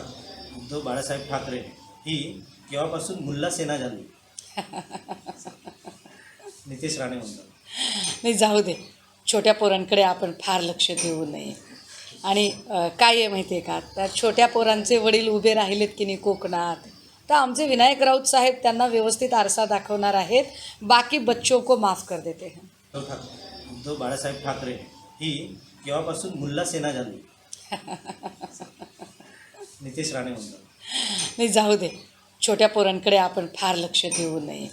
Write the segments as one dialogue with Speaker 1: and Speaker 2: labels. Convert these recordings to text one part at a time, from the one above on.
Speaker 1: ठाकरे उद्धव बाळासाहेब ठाकरे ही केव्हापासून मुल्ला सेना झाली? नितेश राणे म्हणतात.
Speaker 2: नाही जाऊ दे. छोट्या पोरांकडे आपण फार लक्ष देऊ नये. आणि काय आहे माहिती आहे का? त्या छोट्या पोरांचे वडील उभे राहिलेत की नाही कोकणात? तर आमचे विनायक राऊत साहेब त्यांना व्यवस्थित आरसा दाखवणार आहेत. बाकी बच्चों को माफ कर देते हैं.
Speaker 1: उद्धव बाळासाहेब ठाकरे ही केव्हापासून मुल्ला सेना झाली? नितेश राणे म्हणतात
Speaker 2: नाही जाऊ दे. छोट्या पोरांकडे आपण फार लक्ष देऊ नये.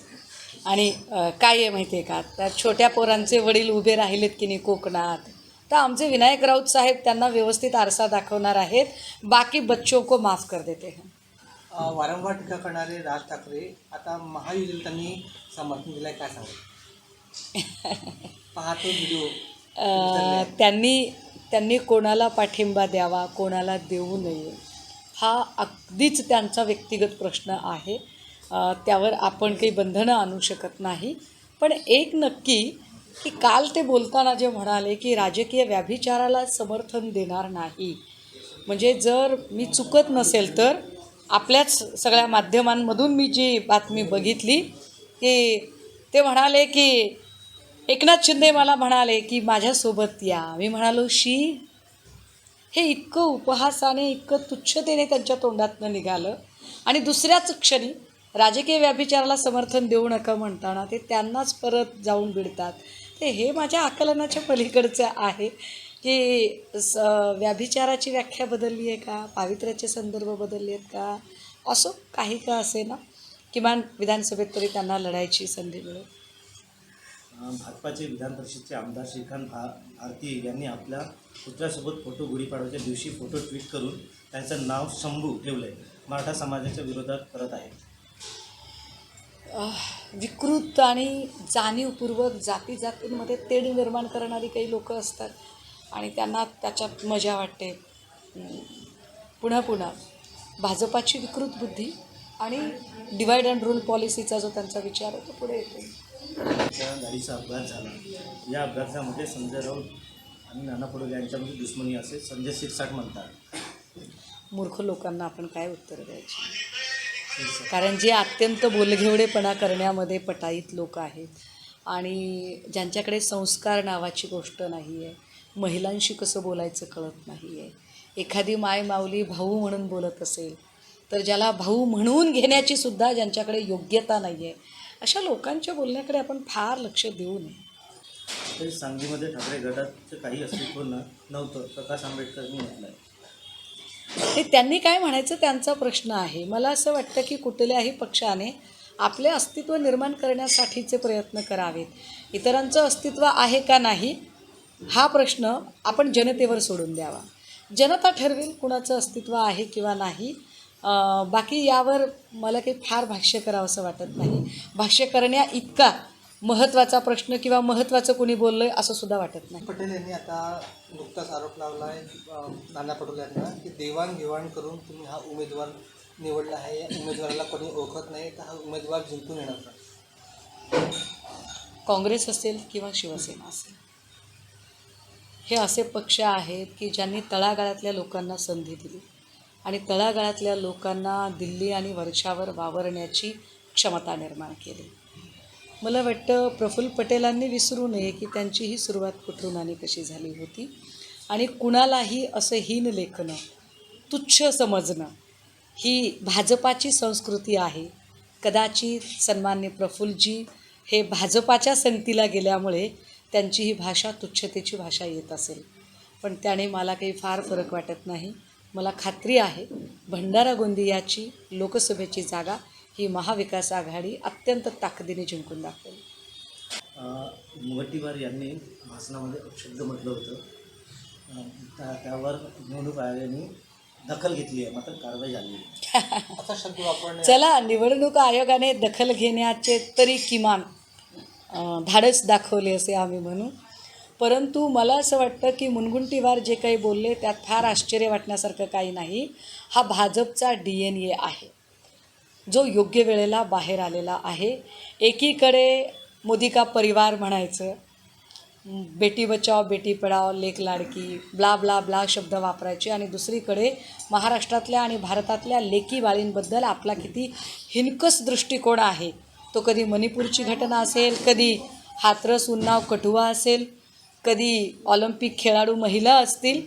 Speaker 2: आणि अ, काय आहे माहिती आहे का? त्या छोट्या पोरांचे वडील उभे राहिलेत की नाही कोकणात? तर आमचे विनायक राऊत साहेब त्यांना व्यवस्थित आरसा दाखवणार आहेत. बाकी बच्चों को माफ कर देते हैं.
Speaker 3: अ, वारंवार टीका करणारे राज ठाकरे आता महायुतीला त्यांनी समर्थन दिलंय काय सांगू? पाहतो व्हिडिओ
Speaker 2: अ, त्यांनी त्यांनी कोणाला पाठिंबा द्यावा कोणाला देऊ नये? हा अगदीच त्यांचा व्यक्तिगत प्रश्न आहे. त्यावर आपण काही बंधनं आणू शकत नाही. पण एक नक्की की काल ते बोलताना जे म्हणाले की राजकीय व्याभिचाराला समर्थन देणार नाही. म्हणजे जर मी चुकत नसेल तर आपल्याच सगळ्या माध्यमांमधून मी जी बातमी बघितली की ते म्हणाले की एकनाथ शिंदे मला म्हणाले की माझ्यासोबत या. मी म्हणालो शी हे इतकं उपहासाने इतकं तुच्छतेने त्यांच्या तोंडातनं निघालं. आणि दुसऱ्याच क्षणी राजकीय व्याभिचाराला समर्थन देऊ नका म्हणताना ते त्यांनाच परत जाऊन भिडतात. ते हे माझ्या आकलनाच्या पलीकडचं आहे. की स व्याभिचाराची व्याख्या बदलली आहे का? पावित्र्याचे संदर्भ बदलले आहेत का? असो काही का असे ना किमान विधानसभेत तरी त्यांना लढायची संधी मिळेल.
Speaker 1: भाजपाचे विधान परिषदचे आमदार श्रीकांत भा भारती यांनी आपल्या पुत्रासोबत फोटो गुढीपाडव्याच्या दिवशी फोटो ट्विट करून त्यांचं नाव शंभू ठेवलं आहे मराठा समाजाच्या विरोधात करत आहेत.
Speaker 2: विकृत आणि जाणीवपूर्वक जाती जातींमध्ये तेढ निर्माण करणारी काही लोक असतात आणि त्यांना त्याच्यात मजा वाटते. पुन्हा पुन्हा भाजपाची विकृत बुद्धी आणि डिवाईड अँड रूल पॉलिसीचा जो त्यांचा विचार आहे तो पुढे येतो
Speaker 1: गाडीचा अपघात झाला. या अपघातामध्ये संजय राऊत आणि नाना पडोले यांच्यामध्ये दुश्मनी असे संजय शिरसाट म्हणतात.
Speaker 2: मूर्ख लोकांना आपण काय उत्तर द्यायची? कारण जे अत्यंत बोलघेवडेपणा करण्यामध्ये पटाईत लोक आहेत आणि ज्यांच्याकडे संस्कार नावाची गोष्ट नाही आहे महिलांशी कसं बोलायचं कळत नाही आहे एखादी माय माऊली भाऊ म्हणून बोलत असेल तर ज्याला भाऊ म्हणून घेण्याची सुद्धा ज्यांच्याकडे योग्यता नाही आहे अशा लोकांच्या बोलण्याकडे आपण फार लक्ष देऊ नये.
Speaker 1: तरी सांगलीमध्ये ठाकरे गटाचं काही अस्तित्व न नव्हतं प्रकाश आंबेडकरांनी म्हटलं
Speaker 2: हे त्यांनी काय म्हणायचं त्यांचा प्रश्न आहे. मला असं वाटतं की कुठल्याही पक्षाने आपले अस्तित्व निर्माण करण्यासाठीचे प्रयत्न करावेत. इतरांचं अस्तित्व आहे का नाही हा प्रश्न आपण जनतेवर सोडून द्यावा. जनता ठरवेल कुणाचं अस्तित्व आहे किंवा नाही. बाकी यावर मला काही फार भाष्य करावं असं वाटत नाही. भाष्य करण्या इतका महत्त्वाचा प्रश्न किंवा महत्त्वाचं कोणी बोललं आहे असं सुद्धा वाटत नाही.
Speaker 3: पटेल यांनी आता नुकताच आरोप लावला आहे नाना पटोले यांना की देवाणघेवाण करून तुम्ही हा उमेदवार निवडला आहे. या उमेदवाराला कोणी ओळखत नाही तर हा उमेदवार जिंकून येणार
Speaker 2: काँग्रेस असेल किंवा शिवसेना असेल. हे असे पक्ष आहेत की ज्यांनी तळागाळातल्या लोकांना संधी दिली. आणि तळागाळातल्या लोकांना दिल्ली आणि वर्षावर वावरण्याची क्षमता निर्माण केली. मला वाटतं प्रफुल्ल पटेलांनी विसरू नये की त्यांची ही सुरुवात कुठून आणि कशी झाली होती. आणि कुणालाही असं हीन लेखनं तुच्छ समजणं ही भाजपाची संस्कृती आहे. कदाचित सन्मान्य प्रफुल्लजी हे भाजपाच्या संगतीला गेल्यामुळे त्यांची ही भाषा तुच्छतेची भाषा येत असेल. पण त्याने मला काही फार फरक वाटत नाही. मला खात्री आहे भंडारा गोंदियाची लोकसभेची जागा ही महाविकास आघाडी अत्यंत ताकदीने जिंकून दाखवेल.
Speaker 1: अं, मुनगंटीवार यांनी भाषणामध्ये अपशब्द म्हटलं होतं. त्या त्यावर निवडणूक आयोगाने दखल घेतली आहे मात्र कारवाई झाली आहे
Speaker 3: असा शब्द वापरणे
Speaker 2: चला निवडणूक आयोगाने दखल घेण्याचे तरी किमान धाडस दाखवले असे आम्ही म्हणू. परंतु मला असं वाटतं की मुनगुंटीवार जे काही बोलले त्यात फार आश्चर्य वाटण्यासारखं काही नाही. हा भाजपचा डी एन ए आहे. जो योग्य वेळेला बाहेर आलेला आहे. एकीकडे मोदी का परिवार म्हणायचं Beti Bachao Beti Padhao Lek Ladki blah blah blah शब्द वापरायचे. आणि दुसरीकडे महाराष्ट्रातल्या आणि भारतातल्या लेकी बाळींबद्दल आपला किती हिनकस दृष्टिकोन आहे. तो कधी मणिपूरची घटना असेल कधी हातरस उन्नाव कठुआ असेल कधी ऑलिम्पिक खेळाडू महिला असतील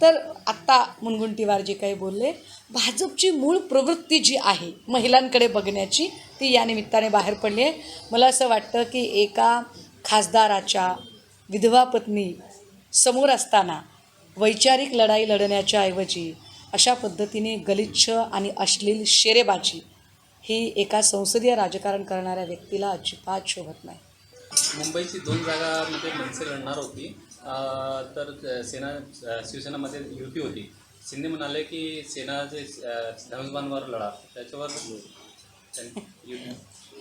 Speaker 2: तर आत्ता मुनगुंटीवार जे काही बोलले भाजपची मूळ प्रवृत्ती जी आहे महिलांकडे बघण्याची ती या निमित्ताने बाहेर पडली आहे. मला असं वाटतं की एका खासदाराच्या विधवा पत्नी समोर असताना वैचारिक लढाई लढण्याच्या ऐवजी अशा पद्धतीने गलिच्छ आणि अश्लील शेरेबाजी ही एका संसदीय राजकारण करणाऱ्या व्यक्तीला अजिबात शोभत नाही.
Speaker 4: मुंबईची दोन जागामध्ये मनसे लढणार होती. तर सेना शिवसेनामध्ये युती होती. शिंदे म्हणाले की सेना जे धनुष्यबाणवर लढा त्याच्यावर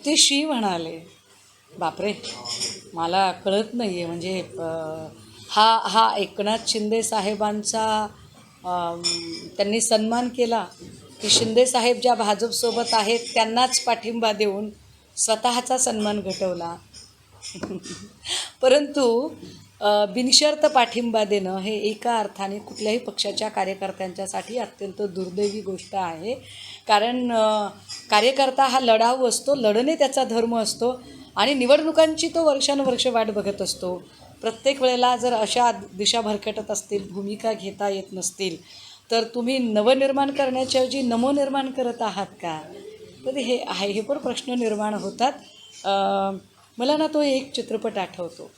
Speaker 2: ते शी म्हणाले बापरे मला कळत नाही आहे म्हणजे हा हा एकनाथ शिंदे साहेबांचा त्यांनी सन्मान केला की शिंदे साहेब ज्या भाजपसोबत आहेत त्यांनाच पाठिंबा देऊन स्वतःचा सन्मान घटवला. परंतु बिनशर्त पाठिंबा देणं हे एका अर्थाने कुठल्याही पक्षाच्या कार्यकर्त्यांच्यासाठी अत्यंत दुर्दैवी गोष्ट आहे. कारण कार्यकर्ता हा लढाऊ असतो लढणे त्याचा धर्म असतो आणि निवडणुकांची तो वर्षानुवर्ष वाट बघत असतो. प्रत्येक वेळेला जर अशा दिशा भरकटत असतील भूमिका घेता येत नसतील तर तुम्ही नवनिर्माण करण्याच्याऐवजी नमोनिर्माण करत आहात का? तर हे आहे हे पण प्रश्न निर्माण होतात. मला ना तो एक चित्रपट आठवतो.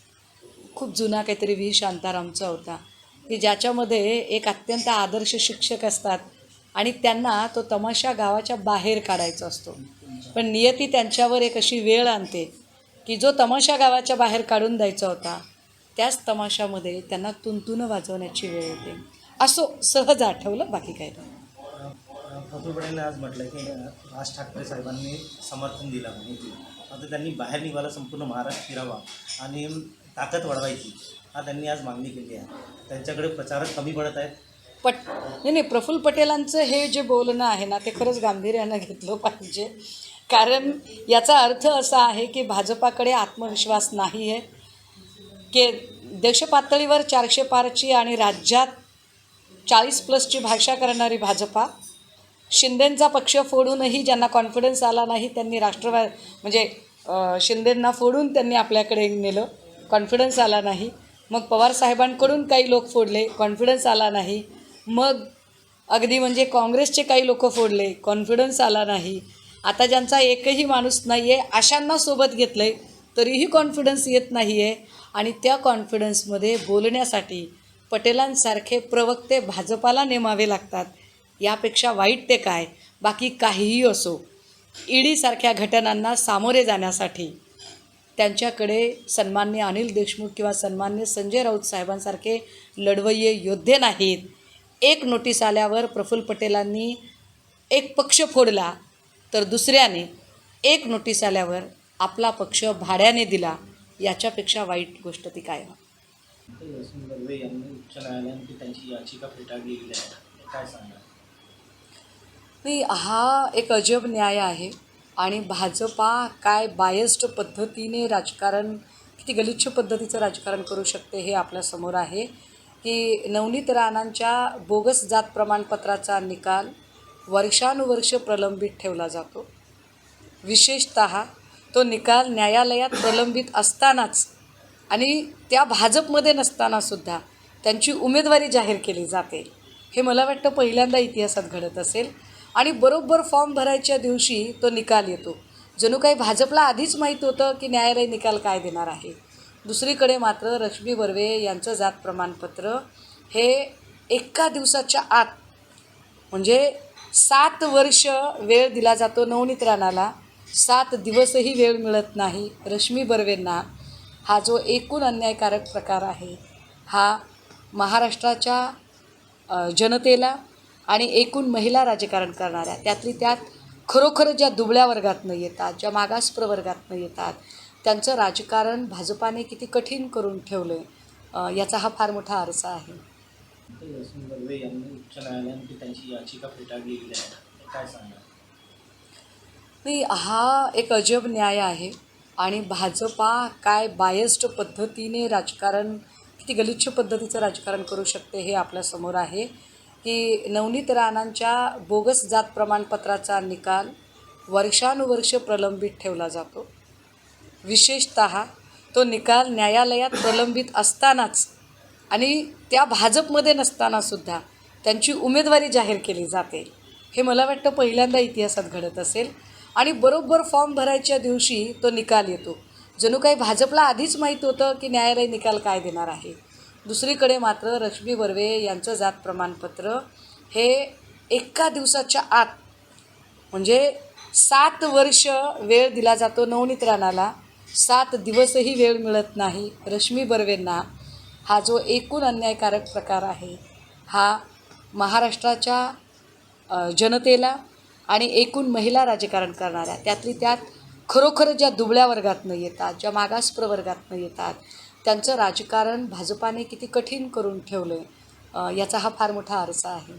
Speaker 2: खूप जुना काहीतरी व्ही. शांतारामचा होता. की ज्याच्यामध्ये एक अत्यंत आदर्श शिक्षक असतात आणि त्यांना तो तमाशा गावाच्या बाहेर काढायचा असतो. पण नियती त्यांच्यावर एक अशी वेळ आणते की जो तमाशा गावाच्या बाहेर काढून द्यायचा होता त्याच तमाशामध्ये त्यांना तुंतुनं वाजवण्याची वेळ येते. असो सहज आठवलं बाकी काही नाही.
Speaker 1: आज म्हटलं की राज ठाकरे साहेबांनी समर्थन दिलं आता त्यांनी बाहेर निघाला संपूर्ण महाराष्ट्र फिरावा आणि ताकद वाढवायची. हा त्यांनी आज मागणी केली आहे. त्यांच्याकडे प्रचारक कमी पडत आहेत.
Speaker 2: पट नाही नाही प्रफुल्ल पटेलांचं हे जे बोलणं आहे ना ते खरंच गांभीर्यानं घेतलं पाहिजे. कारण याचा अर्थ असा आहे की भाजपाकडे आत्मविश्वास नाही आहे. की देशपातळीवर चारशे पारची आणि राज्यात चाळीस प्लसची भाषा करणारी भाजपा शिंदेंचा पक्ष फोडूनही ज्यांना कॉन्फिडन्स आला नाही त्यांनी राष्ट्रवाद म्हणजे शिंदेंना फोडून त्यांनी आपल्याकडे नेलं. कॉन्फिडन्स आला नाही. मग पवार साहेबांकडून काही लोक फोडले. कॉन्फिडन्स आला नाही. मग अगदी म्हणजे काँग्रेसचे काही लोक फोडले. कॉन्फिडन्स आला नाही. आता ज्यांचा एकही माणूस नाही आहे अशांना सोबत घेतलं आहे तरीही कॉन्फिडन्स येत नाही आहे आणि त्या कॉन्फिडन्समध्ये बोलण्यासाठी पटेलांसारखे प्रवक्ते भाजपाला नेमावे लागतात. यापेक्षा वाईट ते काय? बाकी काहीही असो. ईडीसारख्या घटनांना सामोरे जाण्यासाठी त्यांच्याकडे सन्मान्य अनिल देशमुख किंवा सन्मान्य संजय राऊत साहेबांसारखे लढवय्ये योद्धे नाहीत. एक नोटीस आल्यावर प्रफुल्ल पटेलांनी एक पक्ष फोडला तर दुसऱ्याने. एक नोटीस आल्यावर आपला पक्ष भाड्याने दिला. याच्यापेक्षा वाईट गोष्ट ती काय?
Speaker 1: यांनी उच्च न्यायालयाने त्यांची याचिका फेटाळली काय सांगा
Speaker 2: नाही हा एक अजब न्याय आहे. आणि भाजपा काय बायस्ड पद्धतीने राजकारण किती गलिच्छ पद्धतीचं राजकारण करू शकते हे आपल्यासमोर आहे. की नवनीत राणांच्या बोगस जात प्रमाणपत्राचा निकाल वर्षानुवर्ष प्रलंबित ठेवला जातो. विशेषत तो निकाल न्यायालयात प्रलंबित असतानाच आणि त्या भाजपमध्ये नसतानासुद्धा त्यांची उमेदवारी जाहीर केली जाते. हे मला वाटतं पहिल्यांदा इतिहासात घडत असेल. आणि बरोबर फॉर्म भरायच्या दिवशी तो निकाल येतो. जणू काही भाजपला आधीच माहीत होतं की न्यायालय निकाल काय देणार आहे. दुसरीकडे मात्र रश्मी बर्वे यांचं जात प्रमाणपत्र हे एका दिवसाच्या आत म्हणजे सात वर्ष वेळ दिला जातो नवनीत राणाला सात दिवसही वेळ मिळत नाही रश्मी बर्वेंना. हा जो एकूण अन्यायकारक प्रकार आहे हा महाराष्ट्राच्या जनतेला आणि एकूण महिला राजकारण करणाऱ्या त्यातली त्यात खरोखर ज्या दुबळ्या वर्गातनं येतात ज्या मागास प्रवर्गातनं येतात त्यांचं राजकारण भाजपाने किती कठीण करून ठेवलं आहे याचा हा फार मोठा आरसा आहे. नाही हा एक अजब न्याय आहे आणि भाजपा काय बायस्ड पद्धतीने राजकारण किती गलिच्छ पद्धतीचं राजकारण करू शकते हे आपल्यासमोर आहे. की नवनीत राणांच्या बोगस जात प्रमाणपत्राचा निकाल वर्षानुवर्ष प्रलंबित ठेवला जातो. विशेषत तो निकाल न्यायालयात प्रलंबित असतानाच आणि त्या भाजपमध्ये नसतानासुद्धा त्यांची उमेदवारी जाहीर केली जाते. हे मला वाटतं पहिल्यांदा इतिहासात घडत असेल. आणि बरोबर फॉर्म भरायच्या दिवशी तो निकाल येतो. जणू काही भाजपला आधीच माहीत होतं की न्यायालय निकाल काय देणार आहे. दुसरीकडे मात्र रश्मी बर्वे यांचं जात प्रमाणपत्र हे एका दिवसाच्या आत म्हणजे सात वर्ष वेळ दिला जातो नवनीत राणाला सात दिवसही वेळ मिळत नाही रश्मी बर्वेंना. हा जो एकूण अन्यायकारक प्रकार आहे हा महाराष्ट्राच्या जनतेला आणि एकूण महिला राजकारण करणाऱ्या त्यातली त्यात खरोखर ज्या दुबळ्या वर्गातनं येतात ज्या मागास प्रवर्गातनं येतात त्यांचं राजकारण भाजपाने किती कठीण करून ठेवलं आहे याचा हा फार मोठा आरसा आहे.